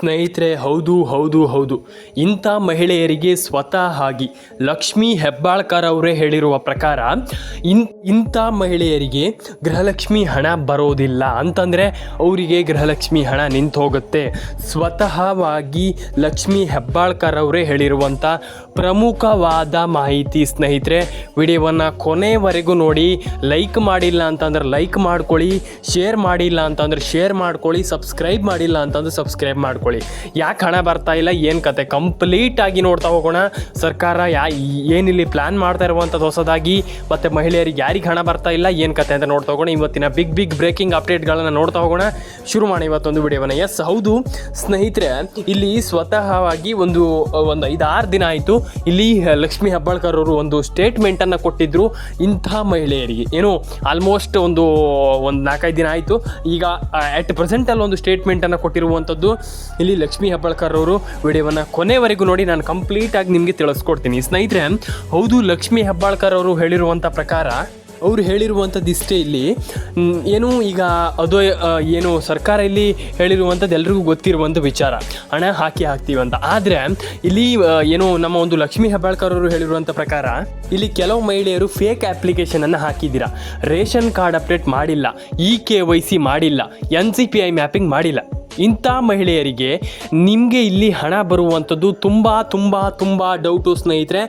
ಸ್ನೇಹಿತರೆ, ಹೌದು ಹೌದು ಹೌದು. ಇಂಥ ಮಹಿಳೆಯರಿಗೆ ಸ್ವತಃ ಆಗಿ ಲಕ್ಷ್ಮೀ ಹೆಬ್ಬಾಳ್ಕರ್ ಅವರೇ ಹೇಳಿರುವ ಪ್ರಕಾರ, ಇನ್, ಇಂಥ ಮಹಿಳೆಯರಿಗೆ ಗೃಹಲಕ್ಷ್ಮಿ ಹಣ ಬರೋದಿಲ್ಲ ಅಂತಂದರೆ ಅವರಿಗೆ ಗೃಹಲಕ್ಷ್ಮಿ ಹಣ ನಿಂತು ಹೋಗುತ್ತೆ ಸ್ವತಃವಾಗಿ ಲಕ್ಷ್ಮೀ ಹೆಬ್ಬಾಳ್ಕರ್ ಅವರೇ ಹೇಳಿರುವಂಥ ಪ್ರಮುಖವಾದ ಮಾಹಿತಿ ಸ್ನೇಹಿತರೆ, ವಿಡಿಯೋವನ್ನು ಕೊನೆವರೆಗೂ ನೋಡಿ, ಲೈಕ್ ಮಾಡಿಲ್ಲ ಅಂತಂದ್ರೆ ಲೈಕ್ ಮಾಡ್ಕೊಳ್ಳಿ, ಶೇರ್ ಮಾಡಿಲ್ಲ ಅಂತಂದ್ರೆ ಶೇರ್ ಮಾಡ್ಕೊಳ್ಳಿ, ಸಬ್ಸ್ಕ್ರೈಬ್ ಮಾಡಿಲ್ಲ ಅಂತಂದ್ರೆ ಸಬ್ಸ್ಕ್ರೈಬ್ ಮಾಡ್ಕೊಳ್ಳಿ. ಯಾಕೆ ಹಣ ಬರ್ತಾ ಇಲ್ಲ? ಏನು ಕತೆ? ಕಂಪ್ಲೀಟ್ ಆಗಿ ನೋಡ್ತಾ ಹೋಗೋಣ. ಸರ್ಕಾರ ಯಾ ಏನಿಲ್ಲಿ ಪ್ಲ್ಯಾನ್ ಮಾಡ್ತಾ ಇರುವಂಥದ್ದು ಹೊಸದಾಗಿ, ಮತ್ತು ಮಹಿಳೆಯರಿಗೆ ಯಾರಿಗೆ ಹಣ ಬರ್ತಾ ಇಲ್ಲ? ಏನು ಕತೆ ಅಂತ ನೋಡ್ತಾ ಹೋಗೋಣ. ಇವತ್ತಿನ ಬಿಗ್ ಬಿಗ್ ಬ್ರೇಕಿಂಗ್ ಅಪ್ಡೇಟ್ಗಳನ್ನು ನೋಡ್ತಾ ಹೋಗೋಣ. ಶುರು ಮಾಡಿ ಇವತ್ತೊಂದು ವಿಡಿಯೋವನ್ನು. ಎಸ್ ಹೌದು. ಸ್ನೇಹಿತರೆ, ಇಲ್ಲಿ ಸ್ವತಃವಾಗಿ ಒಂದು ಒಂದು ಐದಾರು ದಿನ ಆಯಿತು. ಇಲ್ಲಿ ಲಕ್ಷ್ಮೀ ಹೆಬ್ಬಾಳ್ಕರ್ ಅವರು ಒಂದು ಸ್ಟೇಟ್ಮೆಂಟನ್ನು ಕೊಟ್ಟಿದ್ದರು ಇಂಥ ಮಹಿಳೆಯರಿಗೆ. ಏನು ಆಲ್ಮೋಸ್ಟ್ ಒಂದು ಒಂದು ನಾಲ್ಕೈದು ದಿನ ಆಯಿತು. ಈಗ ಅಟ್ ಪ್ರೆಸೆಂಟಲ್ಲಿ ಒಂದು ಸ್ಟೇಟ್ಮೆಂಟನ್ನು ಕೊಟ್ಟಿರುವಂಥದ್ದು ಇಲ್ಲಿ ಲಕ್ಷ್ಮೀ ಹೆಬ್ಬಾಳ್ಕರ್ ಅವರು ವಿಡಿಯೋವನ್ನು ಕೊನೆವರೆಗೂ ನೋಡಿ, ನಾನು ಕಂಪ್ಲೀಟಾಗಿ ನಿಮಗೆ ತಿಳಿಸ್ಕೊಡ್ತೀನಿ. ಸ್ನೇಹಿತರೆ, ಹೌದು, ಲಕ್ಷ್ಮೀ ಹೆಬ್ಬಾಳ್ಕರ್ ಅವರು ಹೇಳಿರುವಂಥ ಪ್ರಕಾರ, ಅವರು ಹೇಳಿರುವಂಥದ್ದು ಇಷ್ಟೇ ಇಲ್ಲಿ. ಏನು ಈಗ ಅದು ಏನು ಸರ್ಕಾರ ಇಲ್ಲಿ ಹೇಳಿರುವಂಥದ್ದು ಎಲ್ರಿಗೂ ಗೊತ್ತಿರುವಂಥ ವಿಚಾರ. ಹಣ ಹಾಕಿ ಹಾಕ್ತೀವಿ ಅಂತ. ಆದರೆ, ಇಲ್ಲಿ ಏನು ನಮ್ಮ ಒಂದು ಲಕ್ಷ್ಮೀ ಹೆಬ್ಬಾಳ್ಕರ್ ಅವರು ಹೇಳಿರುವಂಥ ಪ್ರಕಾರ, ಇಲ್ಲಿ ಕೆಲವು ಮಹಿಳೆಯರು ಫೇಕ್ ಅಪ್ಲಿಕೇಶನನ್ನು ಹಾಕಿದ್ದೀರಾ. ರೇಷನ್ ಕಾರ್ಡ್ ಅಪ್ಡೇಟ್ ಮಾಡಿಲ್ಲ. ಇ ಕೆ ವೈ ಸಿ ಮಾಡಿಲ್ಲ. N C P I mapping ಮಾಡಿಲ್ಲ. ಇಂಥ ಮಹಿಳೆಯರಿಗೆ ನಿಮಗೆ ಇಲ್ಲಿ ಹಣ ಬರುವಂಥದ್ದು ತುಂಬ ತುಂಬ ತುಂಬ ಡೌಟು ಸ್ನೇಹಿತರೆ,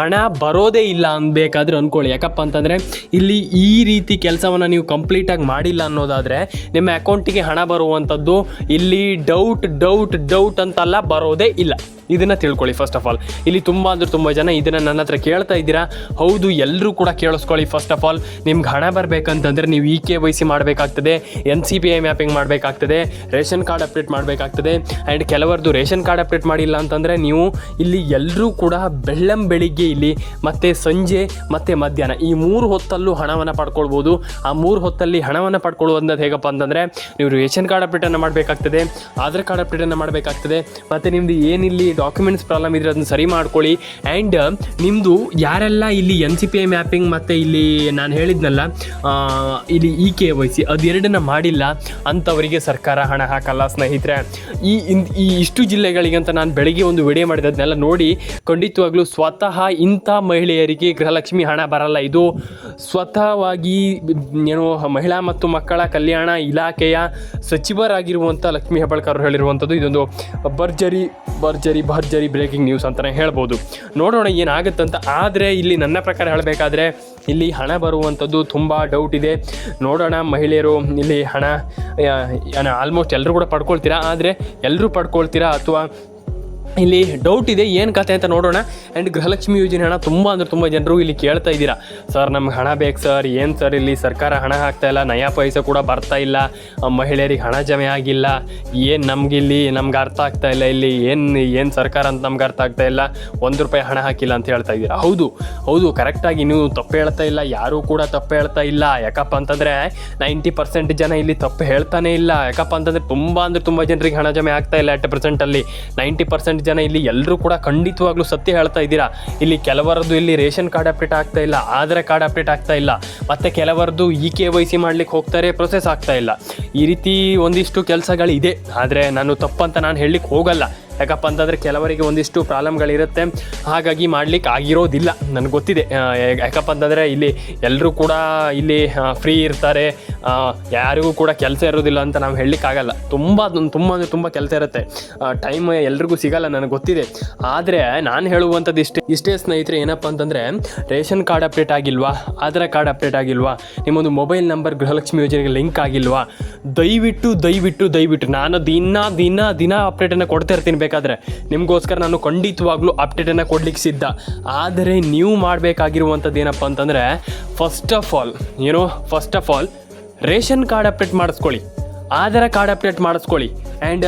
ಹಣ ಬರೋದೇ ಇಲ್ಲ ಅನ್ಬೇಕಾದ್ರೆ ಅಂದ್ಕೊಳ್ಳಿ ಯಾಕಪ್ಪ ಅಂತಂದರೆ, ಇಲ್ಲಿ ಈ ರೀತಿ ಕೆಲಸವನ್ನು ನೀವು ಕಂಪ್ಲೀಟಾಗಿ ಮಾಡಿಲ್ಲ ಅನ್ನೋದಾದರೆ, ನಿಮ್ಮ ಅಕೌಂಟಿಗೆ ಹಣ ಬರುವಂಥದ್ದು ಇಲ್ಲಿ ಡೌಟ್ ಡೌಟ್ ಡೌಟ್ ಅಂತಲ್ಲ ಬರೋದೇ ಇಲ್ಲ. ಇದನ್ನು ತಿಳ್ಕೊಳ್ಳಿ ಫಸ್ಟ್ ಆಫ್ ಆಲ್ ಇಲ್ಲಿ ತುಂಬ ಅಂದರೆ ತುಂಬ ಜನ ಇದನ್ನು ನನ್ನ ಹತ್ರ ಕೇಳ್ತಾ ಇದ್ದೀರಾ? ಹೌದು ಎಲ್ಲರೂ ಕೂಡ ಕೇಳಿಸ್ಕೊಳ್ಳಿ ಫಸ್ಟ್ ಆಫ್ ಆಲ್ ನಿಮ್ಗೆ ಹಣ ಬರಬೇಕಂತಂದರೆ ನೀವು ಇ ಕೆ ವೈ ಸಿ ಮಾಡಬೇಕಾಗ್ತದೆ, N C P I mapping ಮಾಡಬೇಕಾಗ್ತದೆ, ರೇಷನ್ ಕಾರ್ಡ್ ಅಪ್ಡೇಟ್ ಮಾಡಬೇಕಾಗ್ತದೆ. ಆ್ಯಂಡ್ ಕೆಲವರದು ರೇಷನ್ ಕಾರ್ಡ್ ಅಪ್ಡೇಟ್ ಮಾಡಿಲ್ಲ ಅಂತಂದರೆ ನೀವು ಇಲ್ಲಿ ಎಲ್ಲರೂ ಕೂಡ ಬೆಳ್ಳಂ ಬೆಳಿಗ್ಗೆ ಇಲ್ಲಿ ಮತ್ತು ಸಂಜೆ ಮತ್ತು ಮಧ್ಯಾಹ್ನ ಈ ಮೂರು ಹೊತ್ತಲ್ಲೂ ಹಣವನ್ನು ಪಡ್ಕೊಳ್ಬೋದು. ಆ ಮೂರು ಹೊತ್ತಲ್ಲಿ ಹಣವನ್ನು ಪಡ್ಕೊಳ್ಳುವಂಥದ್ದು ಹೇಗಪ್ಪ ಅಂತಂದರೆ ನೀವು ರೇಷನ್ ಕಾರ್ಡ್ ಅಪ್ಡೇಟನ್ನು ಮಾಡಬೇಕಾಗ್ತದೆ, ಆಧಾರ್ ಕಾರ್ಡ್ ಅಪ್ಡೇಟನ್ನು ಮಾಡಬೇಕಾಗ್ತದೆ, ಮತ್ತು ನಿಮ್ಮದು ಏನಿಲ್ಲಿ ಡಾಕ್ಯುಮೆಂಟ್ಸ್ ಪ್ರಾಬ್ಲಮ್ ಇದ್ರೆ ಅದನ್ನು ಸರಿ ಮಾಡ್ಕೊಳ್ಳಿ. ಆ್ಯಂಡ್ ನಿಮ್ಮದು ಯಾರೆಲ್ಲ ಇಲ್ಲಿ N C P I mapping ಮತ್ತು ಇಲ್ಲಿ ನಾನು ಹೇಳಿದ್ನಲ್ಲ ಇಲ್ಲಿ ಇ ಕೆ ವೈ ಅದೆರಡನ್ನ ಮಾಡಿಲ್ಲ ಅಂಥವರಿಗೆ ಸರ್ಕಾರ ಹಣ ಹಾಕಲ್ಲ. ಸ್ನೇಹಿತರೆ. ಈ ಈ ಇಷ್ಟು ಜಿಲ್ಲೆಗಳಿಗೆ ಅಂತ ನಾನು ಬೆಳಗ್ಗೆ ಒಂದು ವಿಡಿಯೋ ಮಾಡಿದ್ದನ್ನೆಲ್ಲ ನೋಡಿ ಖಂಡಿತವಾಗ್ಲೂ ಸ್ವತಃ ಇಂಥ ಮಹಿಳೆಯರಿಗೆ ಗೃಹಲಕ್ಷ್ಮಿ ಹಣ ಬರಲ್ಲ. ಇದು ಸ್ವತಃವಾಗಿ ಏನು ಮಹಿಳಾ ಮತ್ತು ಮಕ್ಕಳ ಕಲ್ಯಾಣ ಇಲಾಖೆಯ ಸಚಿವರಾಗಿರುವಂಥ ಲಕ್ಷ್ಮೀ ಹೆಬ್ಬಾಳ್ಕರ್ ಹೇಳಿರುವಂಥದ್ದು ಇದೊಂದು ಭರ್ಜರಿ ಭರ್ಜರಿ ಭರ್ಜರಿ ಬ್ರೇಕಿಂಗ್ ನ್ಯೂಸ್ ಅಂತಲೇ ಹೇಳ್ಬೋದು. ನೋಡೋಣ ಏನಾಗುತ್ತಂತ. ಆದರೆ ಇಲ್ಲಿ ನನ್ನ ಪ್ರಕಾರ ಹೇಳಬೇಕಾದ್ರೆ ಇಲ್ಲಿ ಹಣ ಬರುವಂಥದ್ದು ತುಂಬ ಡೌಟ್ ಇದೆ. ನೋಡೋಣ ಮಹಿಳೆಯರು ಇಲ್ಲಿ ಹಣ ಆಲ್ಮೋಸ್ಟ್ ಎಲ್ಲರೂ ಕೂಡ ಪಡ್ಕೊಳ್ತೀರಾ? ಆದರೆ ಎಲ್ಲರೂ ಪಡ್ಕೊಳ್ತೀರಾ ಅಥವಾ ಇಲ್ಲಿ ಡೌಟ್ ಇದೆ, ಏನು ಕತೆ ಅಂತ ನೋಡೋಣ. ಆ್ಯಂಡ್ ಗೃಹಲಕ್ಷ್ಮಿ ಯೋಜನೆ ಹಣ ತುಂಬ ಅಂದರೆ ತುಂಬ ಜನರು ಇಲ್ಲಿ ಕೇಳ್ತಾ ಇದ್ದೀರಾ. ಸರ್, ನಮ್ಗೆ ಹಣ ಬೇಕು ಸರ್. ಏನು ಸರ್ ಇಲ್ಲಿ ಸರ್ಕಾರ ಹಣ ಹಾಕ್ತಾ ಇಲ್ಲ, ನಯಾ ಪೈಸೆ ಕೂಡ ಬರ್ತಾ ಇಲ್ಲ. ಮಹಿಳೆಯರಿಗೆ ಹಣ ಜಮೆ ಆಗಿಲ್ಲ. ಏನು ನಮಗಿಲ್ಲಿ ನಮ್ಗೆ ಅರ್ಥ ಆಗ್ತಾ ಇಲ್ಲ ಇಲ್ಲಿ. ಏನು ಏನು ಸರ್ಕಾರ ಅಂತ ನಮ್ಗೆ ಅರ್ಥ ಆಗ್ತಾ ಇಲ್ಲ. ಒಂದು ರೂಪಾಯಿ ಹಣ ಹಾಕಿಲ್ಲ ಅಂತ ಹೇಳ್ತಾ ಇದ್ದೀರಾ. ಹೌದು ಹೌದು. ಕರೆಕ್ಟಾಗಿ ನೀವು ತಪ್ಪು ಹೇಳ್ತಾ ಇಲ್ಲ. ಯಾರೂ ಕೂಡ ತಪ್ಪು ಹೇಳ್ತಾ ಇಲ್ಲ. ಯಾಕಪ್ಪ ಅಂತಂದರೆ ನೈಂಟಿ ಪರ್ಸೆಂಟ್ ಜನ ಇಲ್ಲಿ ತಪ್ಪು ಹೇಳ್ತಾನೆ ಇಲ್ಲ. ಯಾಕಪ್ಪ ಅಂತಂದರೆ ತುಂಬ ಅಂದರೆ ತುಂಬ ಜನರಿಗೆ ಹಣ ಜಮೆ ಆಗ್ತಾ ಇಲ್ಲ. ಅಟ್ ಪ್ರೆಸೆಂಟಲ್ಲಿ ನೈಂಟಿ ಪರ್ಸೆಂಟ್ ಜನ ಇಲ್ಲಿ ಎಲ್ಲರೂ ಕೂಡ ಖಂಡಿತವಾಗ್ಲೂ ಸತ್ಯ ಹೇಳ್ತಾ ಇದ್ದೀರಾ? ಇಲ್ಲಿ ಕೆಲವರದ್ದು ಇಲ್ಲಿ ರೇಷನ್ ಕಾರ್ಡ್ ಅಪ್ಡೇಟ್ ಆಗ್ತಾ ಇಲ್ಲ, ಆಧಾರ್ ಕಾರ್ಡ್ ಅಪ್ಡೇಟ್ ಆಗ್ತಾ ಇಲ್ಲ, ಮತ್ತು ಕೆಲವರದ್ದು ಇ ಕೆ ವೈ ಸಿ ಮಾಡ್ಲಿಕ್ಕೆ ಹೋಗ್ತಾರೆ ಪ್ರೊಸೆಸ್ ಆಗ್ತಾ ಇಲ್ಲ. ಈ ರೀತಿ ಒಂದಿಷ್ಟು ಕೆಲಸಗಳಿದೆ, ಆದರೆ ನಾನು ತಪ್ಪಂತ ನಾನು ಹೇಳಲಿಕ್ಕೆ ಹೋಗಲ್ಲ. ಯಾಕಪ್ಪ ಅಂತಂದರೆ ಕೆಲವರಿಗೆ ಒಂದಿಷ್ಟು ಪ್ರಾಬ್ಲಮ್ಗಳಿರುತ್ತೆ. ಹಾಗಾಗಿ ಮಾಡ್ಲಿಕ್ಕೆ ಆಗಿರೋದಿಲ್ಲ. ನನಗೆ ಗೊತ್ತಿದೆ. ಯಾಕಪ್ಪ ಅಂತಂದರೆ ಇಲ್ಲಿ ಎಲ್ಲರೂ ಕೂಡ ಇಲ್ಲಿ ಫ್ರೀ ಇರ್ತಾರೆ. ಯಾರಿಗೂ ಕೂಡ ಕೆಲಸ ಇರೋದಿಲ್ಲ ಅಂತ ನಾವು ಹೇಳಲಿಕ್ಕಾಗಲ್ಲ. ತುಂಬ ತುಂಬ ಅಂದರೆ ತುಂಬ ಕೆಲಸ ಇರುತ್ತೆ. ಟೈಮ್ ಎಲ್ರಿಗೂ ಸಿಗಲ್ಲ ನನಗೆ ಗೊತ್ತಿದೆ. ಆದರೆ ನಾನು ಹೇಳುವಂಥದ್ದು ಇಷ್ಟೇ. ಇಷ್ಟೇ ಸ್ನೇಹಿತರೆ ಏನಪ್ಪ ಅಂತಂದರೆ, ರೇಷನ್ ಕಾರ್ಡ್ ಅಪ್ಡೇಟ್ ಆಗಿಲ್ವಾ? ಆಧಾರ್ ಕಾರ್ಡ್ ಅಪ್ಡೇಟ್ ಆಗಿಲ್ವಾ? ನಿಮ್ಮೊಂದು ಮೊಬೈಲ್ ನಂಬರ್ ಗೃಹಲಕ್ಷ್ಮಿ ಯೋಜನೆಗೆ ಲಿಂಕ್ ಆಗಿಲ್ವಾ? ದಯವಿಟ್ಟು ದಯವಿಟ್ಟು ದಯವಿಟ್ಟು. ನಾನು ದಿನ ದಿನ ದಿನ ಅಪ್ಡೇಟನ್ನು ಕೊಡ್ತಾ ಇರ್ತೀನಿ ಬೇಕಾದರೆ ನಿಮಗೋಸ್ಕರ ನಾನು ಖಂಡಿತವಾಗ್ಲೂ ಅಪ್ಡೇಟನ್ನು ಕೊಡ್ಲಿಕ್ಕೆ ಸಿದ್ಧ. ಆದರೆ ನೀವು ಮಾಡಬೇಕಾಗಿರುವಂಥದ್ದು ಏನಪ್ಪ ಅಂತಂದರೆ ಫಸ್ಟ್ ಆಫ್ ಆಲ್ ಏನೋ first of all ration card update ಮಾಡಿಸ್ಕೊಳ್ಳಿ. ಆಧಾರ್ ಕಾರ್ಡ್ ಅಪ್ಡೇಟ್ ಮಾಡಿಸ್ಕೊಳ್ಳಿ. ಆ್ಯಂಡ್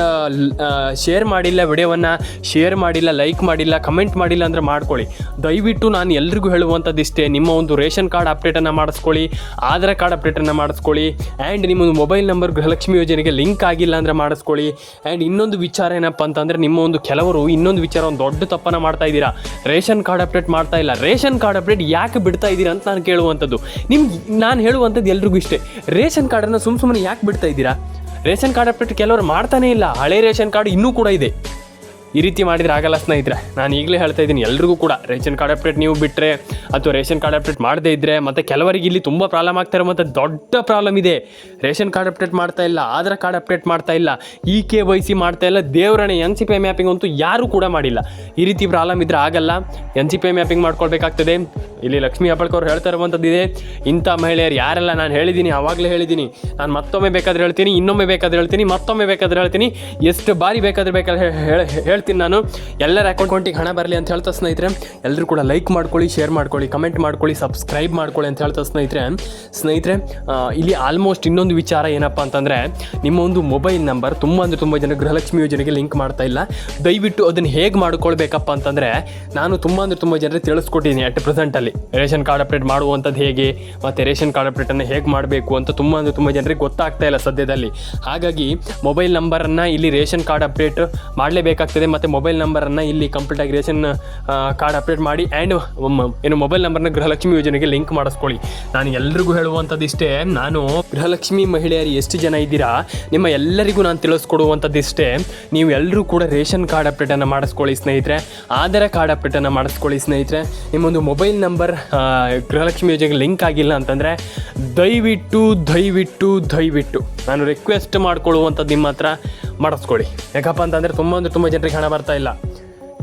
ಶೇರ್ ಮಾಡಿಲ್ಲ ವಿಡಿಯೋವನ್ನು ಶೇರ್ ಮಾಡಿಲ್ಲ ಲೈಕ್ ಮಾಡಿಲ್ಲ ಕಮೆಂಟ್ ಮಾಡಿಲ್ಲ ಅಂದರೆ ಮಾಡ್ಕೊಳ್ಳಿ. ದಯವಿಟ್ಟು ನಾನು ಎಲ್ರಿಗೂ ಹೇಳುವಂಥದ್ದು ಇಷ್ಟೇ, ನಿಮ್ಮ ಒಂದು ರೇಷನ್ ಕಾರ್ಡ್ ಅಪ್ಡೇಟನ್ನು ಮಾಡಿಸ್ಕೊಳ್ಳಿ, ಆಧಾರ್ ಕಾರ್ಡ್ ಅಪ್ಡೇಟನ್ನು ಮಾಡಿಸ್ಕೊಳ್ಳಿ ಆ್ಯಂಡ್ ನಿಮ್ಮ ಮೊಬೈಲ್ ನಂಬರ್ ಗೃಹಲಕ್ಷ್ಮಿ ಯೋಜನೆಗೆ ಲಿಂಕ್ ಆಗಿಲ್ಲ ಅಂದರೆ ಮಾಡಿಸ್ಕೊಳ್ಳಿ. ಆ್ಯಂಡ್ ಇನ್ನೊಂದು ವಿಚಾರ ಏನಪ್ಪ ಅಂತಂದರೆ, ನಿಮ್ಮ ಒಂದು ಕೆಲವರು ಇನ್ನೊಂದು ವಿಚಾರ, ಒಂದು ದೊಡ್ಡ ತಪ್ಪನ್ನು ಮಾಡ್ತಾ ಇದ್ದೀರಾ? ರೇಷನ್ ಕಾರ್ಡ್ ಅಪ್ಡೇಟ್ ಮಾಡ್ತಾ ಇಲ್ಲ. ರೇಷನ್ ಕಾರ್ಡ್ ಅಪ್ಡೇಟ್ ಯಾಕೆ ಬಿಡ್ತಾ ಇದ್ದೀರಾ ಅಂತ ನಾನು ಕೇಳುವಂಥದ್ದು. ನಿಮ್ಗೆ, ನಾನು ಹೇಳುವಂಥದ್ದು ಎಲ್ರಿಗೂ ಇಷ್ಟೇ. ರೇಷನ್ ಕಾರ್ಡನ್ನು ಸುಮ್ಮ ಸುಮ್ಮನೆ ಯಾಕೆ ಬಿಡ್ತಾ ಇದ್ದೀರಾ? ರೇಷನ್ ಕಾರ್ಡ್ ಅಪ್ಡೇಟ್ ಕೆಲವರು ಮಾಡ್ತಾನೆ ಇಲ್ಲ. ಹಳೆ ರೇಷನ್ ಕಾರ್ಡ್ ಇನ್ನೂ ಕೂಡ ಇದೆ. ಈ ರೀತಿ ಮಾಡಿದ್ರೆ ಆಗಲ್ಲ ಸ್ನೇಹಿತರೆ. ನಾನು ಈಗಲೇ ಹೇಳ್ತಾ ಇದ್ದೀನಿ, ಎಲ್ರಿಗೂ ಕೂಡ ರೇಷನ್ ಕಾರ್ಡ್ ಅಪ್ಡೇಟ್ ನೀವು ಬಿಟ್ಟರೆ ಅಥವಾ ರೇಷನ್ ಕಾರ್ಡ್ ಅಪ್ಡೇಟ್ ಮಾಡದೇ ಇದ್ದರೆ ಮತ್ತು ಕೆಲವರಿಗೆ ಇಲ್ಲಿ ತುಂಬ ಪ್ರಾಬ್ಲಮ್ ಆಗ್ತಾ ಮತ್ತು ದೊಡ್ಡ ಪ್ರಾಬ್ಲಮ್ ಇದೆ. ರೇಷನ್ ಕಾರ್ಡ್ ಅಪ್ಡೇಟ್ ಮಾಡ್ತಾ ಇಲ್ಲ, ಆಧಾರ್ ಕಾರ್ಡ್ ಅಪ್ಡೇಟ್ ಮಾಡ್ತಾ ಇಲ್ಲ, ಇ ಕೆ ವೈ ಸಿ ಮಾಡ್ತಾ ಇಲ್ಲ, ದೇವರಣೆ ಎನ್ ಸಿ ಪಿ ಮ್ಯಾಪಿಂಗ್ ಅಂತೂ ಯಾರೂ ಕೂಡ ಮಾಡಿಲ್ಲ. ಈ ರೀತಿ ಪ್ರಾಬ್ಲಮ್ ಇದ್ರೆ ಆಗಲ್ಲ. ಎನ್ ಸಿ ಪಿ ಮ್ಯಾಪಿಂಗ್ ಮಾಡ್ಕೊಳ್ಬೇಕಾಗ್ತದೆ. ಇಲ್ಲಿ ಲಕ್ಷ್ಮಿ ಅಪ್ಪಳ್ಕವ್ರು ಹೇಳ್ತಾ ಇರುವಂಥದ್ದು ಇದೆ. ಇಂಥ ಮಹಿಳೆಯರು ಯಾರೆಲ್ಲ ನಾನು ಹೇಳಿದ್ದೀನಿ, ಆವಾಗಲೇ ಹೇಳಿದ್ದೀನಿ. ನಾನು ಮತ್ತೊಮ್ಮೆ ಬೇಕಾದ್ರೆ ಹೇಳ್ತೀನಿ, ಇನ್ನೊಮ್ಮೆ ಬೇಕಾದ್ರೆ ಹೇಳ್ತೀನಿ, ಮತ್ತೊಮ್ಮೆ ಬೇಕಾದ್ರೆ ಹೇಳ್ತೀನಿ. ಎಷ್ಟು ಬಾರಿ ಬೇಕಾದ್ರೆ ಬೇಕಾದ್ರೆ ಹೇಳಿ ಹೇಳ್ತೀನಿ ನಾನು. ಎಲ್ಲರ ಅಕೌಂಟಿಗೆ ಹಣ ಬರಲಿ ಅಂತ ಹೇಳ್ತಾ ಸ್ನೇಹಿತರೆ ಎಲ್ಲರೂ ಕೂಡ ಲೈಕ್ ಮಾಡ್ಕೊಳ್ಳಿ ಶೇರ್ ಮಾಡ್ಕೊಳ್ಳಿ ಕಮೆಂಟ್ ಮಾಡ್ಕೊಳ್ಳಿ ಸಬ್ಸ್ಕ್ರೈಬ್ ಮಾಡ್ಕೊಳ್ಳಿ ಅಂತ ಹೇಳ್ತಾ ಸ್ನೇಹಿತರೆ. ಸ್ನೇಹಿತರೆ ಇಲ್ಲಿ ಆಲ್ಮೋಸ್ಟ್ ಇನ್ನೊಂದು ವಿಚಾರ ಏನಪ್ಪ ಅಂತಂದರೆ, ನಿಮ್ಮ ಒಂದು ಮೊಬೈಲ್ ನಂಬರ್ ತುಂಬ ಅಂದರೆ ತುಂಬ ಜನ ಗೃಹಲಕ್ಷ್ಮಿ ಯೋಜನೆಗೆ ಲಿಂಕ್ ಮಾಡ್ತಾ ಇಲ್ಲ. ದಯವಿಟ್ಟು ಅದನ್ನು ಹೇಗೆ ಮಾಡ್ಕೊಳ್ಬೇಕಪ್ಪ ಅಂತಂದರೆ, ನಾನು ತುಂಬ ಅಂದರೆ ತುಂಬ ಜನರಿಗೆ ತಿಳಿಸ್ಕೊಟ್ಟಿದ್ದೀನಿ ಅಟ್ ಪ್ರೆಸೆಂಟಲ್ಲಿ ರೇಷನ್ ಕಾರ್ಡ್ ಅಪ್ಡೇಟ್ ಮಾಡುವಂಥದ್ದು ಹೇಗೆ, ಮತ್ತು ರೇಷನ್ ಕಾರ್ಡ್ ಅಪ್ಡೇಟನ್ನು ಹೇಗೆ ಮಾಡಬೇಕು ಅಂತ ತುಂಬ ಅಂದರೆ ತುಂಬ ಜನರಿಗೆ ಗೊತ್ತಾಗ್ತಾ ಇಲ್ಲ ಸದ್ಯದಲ್ಲಿ. ಹಾಗಾಗಿ ಮೊಬೈಲ್ ನಂಬರನ್ನು ಇಲ್ಲಿ ರೇಷನ್ ಕಾರ್ಡ್ ಅಪ್ಡೇಟ್ ಮಾಡಲೇಬೇಕಾಗ್ತದೆ ಮತ್ತು ಮೊಬೈಲ್ ನಂಬರನ್ನು ಇಲ್ಲಿ ಕಂಪ್ಲೀಟಾಗಿ ರೇಷನ್ ಕಾರ್ಡ್ ಅಪ್ಡೇಟ್ ಮಾಡಿ ಆ್ಯಂಡ್ ಏನು ಮೊಬೈಲ್ ನಂಬರ್ನ ಗೃಹಲಕ್ಷ್ಮಿ ಯೋಜನೆಗೆ ಲಿಂಕ್ ಮಾಡಿಸ್ಕೊಳ್ಳಿ. ನಾನು ಎಲ್ರಿಗೂ ಹೇಳುವಂಥದ್ದು ಇಷ್ಟೇ, ನಾನು ಗೃಹಲಕ್ಷ್ಮಿ ಮಹಿಳೆಯರು ಎಷ್ಟು ಜನ ಇದ್ದೀರಾ, ನಿಮ್ಮ ಎಲ್ಲರಿಗೂ ನಾನು ತಿಳಿಸ್ಕೊಡುವಂಥದ್ದು ಇಷ್ಟೇ, ನೀವು ಎಲ್ಲರೂ ಕೂಡ ರೇಷನ್ ಕಾರ್ಡ್ ಅಪ್ಡೇಟನ್ನು ಮಾಡಿಸ್ಕೊಳ್ಳಿ ಸ್ನೇಹಿತರೆ. ಆಧಾರ್ ಕಾರ್ಡ್ ಅಪ್ಡೇಟನ್ನು ಮಾಡಿಸ್ಕೊಳ್ಳಿ ಸ್ನೇಹಿತರೆ. ನಿಮ್ಮೊಂದು ಮೊಬೈಲ್ ನಂಬರ್ ಗೃಹಲಕ್ಷ್ಮಿ ಯೋಜನೆಗೆ ಲಿಂಕ್ ಆಗಿಲ್ಲ ಅಂತಂದರೆ ದಯವಿಟ್ಟು ದಯವಿಟ್ಟು ದಯವಿಟ್ಟು ನಾನು ರಿಕ್ವೆಸ್ಟ್ ಮಾಡ್ಕೊಳ್ಳುವಂಥದ್ದು ನಿಮ್ಮ ಹತ್ರ ಮಾಡಿಸ್ಕೊಳ್ಳಿ. ಯಾಕಪ್ಪ ಅಂತಂದರೆ ತುಂಬ ಅಂದರೆ ತುಂಬ ಜನರಿಗೆ ಹಣ ಬರ್ತಾ ಇಲ್ಲ.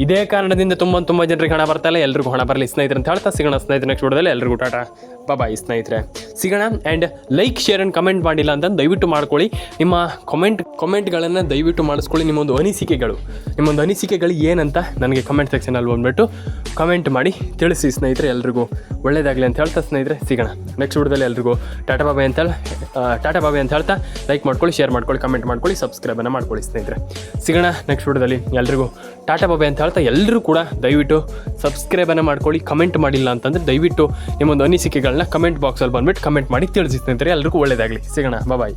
ಇದೇ ಕಾರಣದಿಂದ ತುಂಬ ತುಂಬ ಜನರಿಗೆ ಹಣ ಬರ್ತಾ ಇಲ್ಲ. ಎಲ್ರಿಗೂ ಹಣ ಬರಲಿ ಸ್ನೇಹಿತರೆ ಅಂತ ಹೇಳ್ತಾ ಸಿಗೋಣ ಸ್ನೇಹಿತರೆ ನೆಕ್ಸ್ಟ್ ವಿಡಿಯೋದಲ್ಲಿ ಎಲ್ರಿಗೂ ಟಾಟಾ ಬಾಯ್ ಸ್ನೇಹಿತರೆ. ಸಿಗೋಣ and like share and comment ಮಾಡಿಲ್ಲ ಅಂತ ದಯವಿಟ್ಟು ಮಾಡ್ಕೊಳ್ಳಿ. ನಿಮ್ಮ ಕಮೆಂಟ್ ಕಮೆಂಟ್ಗಳನ್ನು ದಯವಿಟ್ಟು ಮಾಡಿಸ್ಕೊಳ್ಳಿ. ನಿಮ್ಮೊಂದು ಅನಿಸಿಕೆಗಳು. ನಿಮ್ಮೊಂದು ಅನಿಸಿಕೆಗಳು ಏನಂತ ನನಗೆ ಕಮೆಂಟ್ ಸೆಕ್ಷನಲ್ಲಿ ಬಂದುಬಿಟ್ಟು ಕಮೆಂಟ್ ಮಾಡಿ, ತಿಳಿಸಿ ಸ್ನೇಹಿತರೆ ಎಲ್ರಿಗೂ. ಒಳ್ಳೇದಾಗಲಿ ಅಂತ ಹೇಳ್ತಾ ಸ್ನೇಹಿತರೆ, ಸಿಗೋಣ. ನೆಕ್ಸ್ಟ್ ವಿಡಿಯೋದಲ್ಲಿ ಎಲ್ರಿಗೂ ಟಾಟಾ ಬಾಬೆ ಅಂತ ಟಾಟಾ ಬಾಬೆ ಅಂತ ಹೇಳ್ತಾ ಲೈಕ್ ಮಾಡ್ಕೊಳ್ಳಿ ಶೇರ್ ಮಾಡ್ಕೊಳ್ಳಿ ಕಮೆಂಟ್ ಮಾಡ್ಕೊಳ್ಳಿ ಸಬ್ಸ್ಕ್ರೈಬನ್ನು ಮಾಡ್ಕೊಳ್ಳಿ ಸ್ನೇಹಿತರೆ. ಸಿಗೋಣ ನೆಕ್ಸ್ಟ್ ವಿಡಿಯೋದಲ್ಲಿ ಎಲ್ರಿಗೂ ಟಾಟಾ ಬಾಬೆ ಅಂತ ಹೇಳ್ತಾ ಎಲ್ಲರೂ ಕೂಡ ದಯವಿಟ್ಟು ಸಬ್ಸ್ಕ್ರೈಬನ್ನು ಮಾಡ್ಕೊಳ್ಳಿ ಕಮೆಂಟ್ ಮಾಡಿಲ್ಲ ಅಂತಂದರೆ ದಯವಿಟ್ಟು ನಿಮ್ಮೊಂದು ಅನಿಸಿಕೆಗಳನ್ನ ಕಮೆಂಟ್ ಬಾಕ್ಸಲ್ಲಿ ಬಂದುಬಿಟ್ಟು ಕಮೆಂಟ್ ಮಾಡಿ ತಿಳಿಸಿ ಸ್ನೇಹಿತರೆ ಎಲ್ರಿಗೂ ಒಳ್ಳೇದಾಗಲಿ. ಸಿಗೋಣ ಬಾಯ್